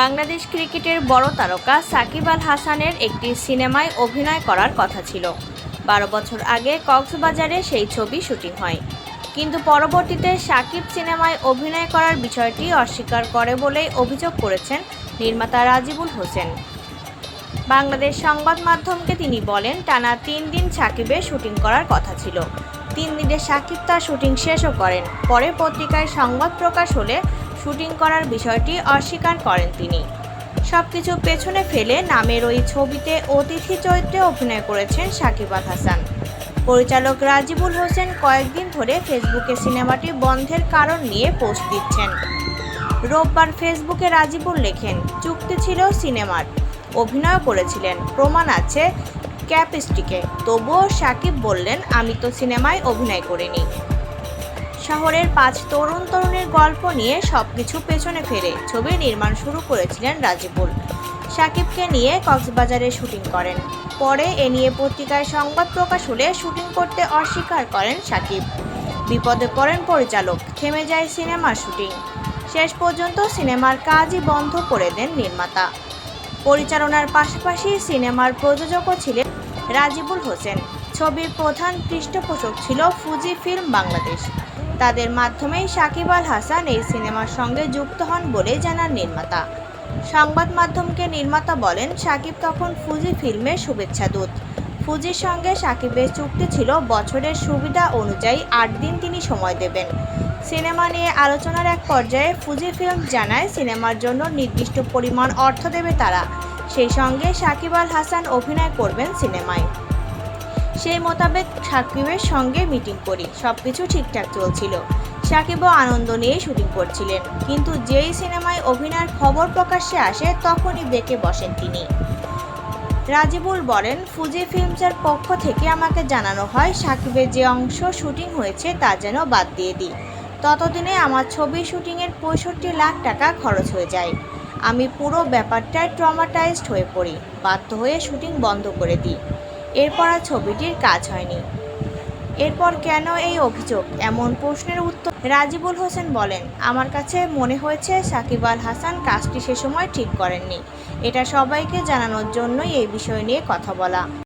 বাংলাদেশ ক্রিকেটের বড় তারকা সাকিব আল হাসানের একটি সিনেমায় অভিনয় করার কথা ছিল। বারো বছর আগে কক্সবাজারে সেই ছবি শুটিং হয়। কিন্তু পরবর্তীতে সাকিব সিনেমায় অভিনয় করার বিষয়টি অস্বীকার করে বলেই অভিযোগ করেছেন নির্মাতা রাজিবুল হোসেন। বাংলাদেশ সংবাদ মাধ্যমকে তিনি বলেন, টানা তিন দিন সাকিবের শুটিং করার কথা ছিল। তিন দিনে সাকিব তার শুটিং শেষও করেন। পরে পত্রিকায় সংবাদ প্রকাশ হলে শুটিং করার বিষয়টি অস্বীকার করেন তিনি। সবকিছু পেছনে ফেলে নামের ওই ছবিতে অতিথি চরিত্রে অভিনয় করেছেন সাকিব আল হাসান। পরিচালক রাজিবুল হোসেন কয়েকদিন ধরে ফেসবুকে সিনেমাটি বন্ধের কারণ নিয়ে পোস্ট দিচ্ছেন। রোববার ফেসবুকে রাজিবুল লেখেন, চুক্তি ছিল সিনেমার। অভিনয় করেছিলেন। প্রমাণ আছে ক্যাপস্টিকে। তবুও সাকিব বললেন, আমি তো সিনেমায় অভিনয় করিনি। শহরের পাঁচ তরুণ তরুণীর গল্প নিয়ে সবকিছু পেছনে ফেলে ছবি নির্মাণ শুরু করেছিলেন রাজিবুল। সাকিবকে নিয়ে কক্সবাজারে শুটিং করেন। পরে এ নিয়ে পত্রিকায় সংবাদ প্রকাশ হলে শুটিং করতে অস্বীকার করেন সাকিব। বিপদে পড়েন পরিচালক, থেমে যায় সিনেমার শুটিং। শেষ পর্যন্ত সিনেমার কাজই বন্ধ করে দেন নির্মাতা। পরিচালনার পাশাপাশি সিনেমার প্রযোজকও ছিলেন রাজিবুল হোসেন। ছবির প্রধান পৃষ্ঠপোষক ছিল ফুজি ফিল্ম বাংলাদেশ। তাদের মাধ্যমেই সাকিব আল হাসান এই সিনেমার সঙ্গে যুক্ত হন বলে জানান নির্মাতা। সংবাদ মাধ্যমকে নির্মাতা বলেন, সাকিব তখন ফুজি ফিল্মের শুভেচ্ছা দূত। ফুজির সঙ্গে সাকিবের চুক্তি ছিল বছরের সুবিধা অনুযায়ী আট দিন তিনি সময় দেবেন। সিনেমা নিয়ে আলোচনার এক পর্যায়ে ফুজি ফিল্ম জানায়, সিনেমার জন্য নির্দিষ্ট পরিমাণ অর্থ দেবে তারা। সেই সঙ্গে সাকিব আল হাসান অভিনয় করবেন সিনেমায়। সেই মোতাবেক সাকিবের সঙ্গে মিটিং করি। সব কিছু ঠিকঠাক চলছিল। সাকিবও আনন্দ নিয়ে শুটিং করছিলেন। কিন্তু যেই সিনেমায় অভিনয়ের খবর প্রকাশ্যে আসে, তখনই বেঁকে বসেন তিনি। রাজিবুল বলেন, ফুজি ফিল্মসের পক্ষ থেকে আমাকে জানানো হয় সাকিবের যে অংশ শুটিং হয়েছে তা যেন বাদ দিয়ে দিই। ততদিনে আমার ছবি শুটিংয়ের পঁয়ষট্টি লাখ টাকা খরচ হয়ে যায়। আমি পুরো ব্যাপারটায় ট্রমাটাইজড হয়ে পড়ি। বাধ্য হয়ে শুটিং বন্ধ করে দিই। এরপর আর ছবিটির কাজ হয়নি। এরপর কেন এই অভিযোগ? এমন প্রশ্নের উত্তর রাজিবুল হোসেন বলেন, আমার কাছে মনে হয়েছে সাকিব আল হাসান কাজটি সে সময় ঠিক করেননি। এটা সবাইকে জানানোর জন্যই এই বিষয় নিয়ে কথা বলা।